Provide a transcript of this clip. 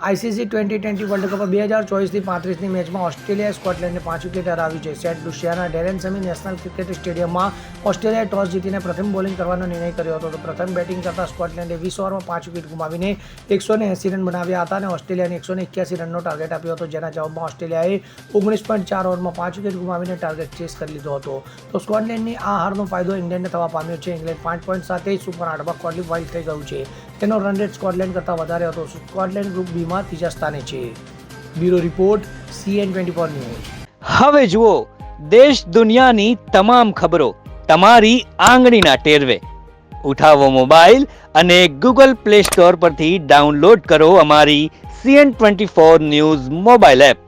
ICC twenty twenty world cup બે હજાર ચોવીસથી પાંત્રીસની મેચમાં ઓસ્ટ્રેલિયાએ સ્કોટલેન્ડને પાંચ વિકેટ હરાવ્યું છે. સેન્ટ લુશિયાના ડેરેન સમી નેશનલ ક્રિકેટ સ્ટેડિયમમાં ઓસ્ટ્રેલિયાએ ટોસ જીતીને પ્રથમ બોલિંગ કરવાનો નિર્ણય કર્યો હતો. તો પ્રથમ બેટિંગ કરતા સ્કોટલેન્ડે વીસ ઓવરમાં પાંચ વિકેટ ગુમાવીને એકસો ને એંસી રન બનાવ્યા હતા અને ઓસ્ટ્રેલિયાને એકસો ને એક્યાસી રનનો ટાર્ગેટ આપ્યો હતો. જેના જવાબમાં ઓસ્ટ્રેલિયાએ ઓગણીસ પોઈન્ટ ચાર ઓવરમાં પાંચ વિકેટ ગુમાવીને ટાર્ગેટ ચેસ કરી લીધો હતો. તો સ્કોટલેન્ડની આ હારનો ફાયદો ઇંગ્લેન્ડને થવા પામ્યો છે. ઇંગ્લેન્ડ પાંચ પોઈન્ટ સાથે સુપર આઠમાં ક્વોલિફાઈ થઈ ગયું છે. તેનો રન રેટ સ્કોટલેન્ડ કરતાં વધારે હતો. સ્કોટલેન્ડ ગ્રુપ બીમાં ત્રીજા સ્થાને છે. Bureau report CN twenty four news હવે જુઓ, દેશ દુનિયાની તમામ ખબરો તમારી આંગળીના ટેરવે. ઉઠાવો મોબાઈલ અને ગૂગલ પ્લે સ્ટોર પરથી ડાઉનલોડ કરો અમારી CN twenty four news mobile app